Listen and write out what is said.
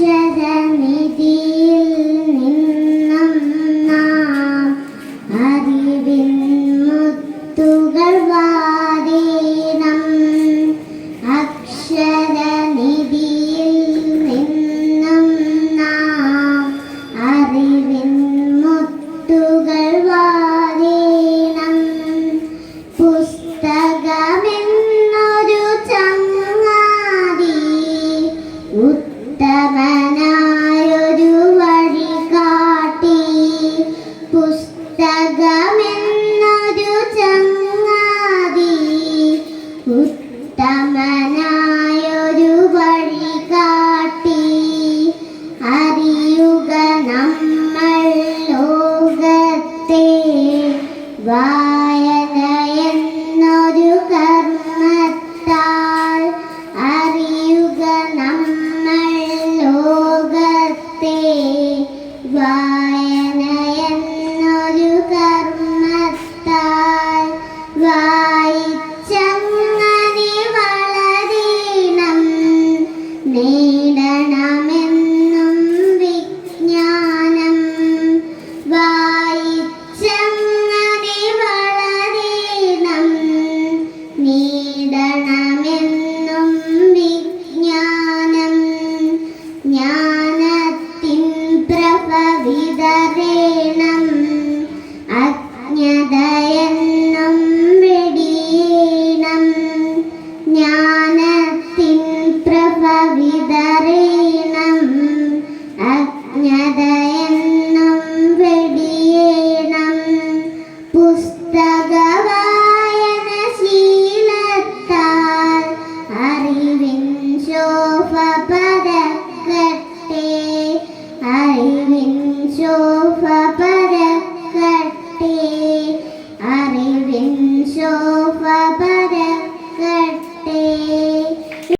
谢谢你的。പുസ്തകമെന്നൊരു ചങ്ങാതി ഉത്തമനായൊരു വഴി കാട്ടി. അറിയുക നമ്മൾ ലോകത്തെ വാ എന്നും വെടിയേണം. പുസ്തകവ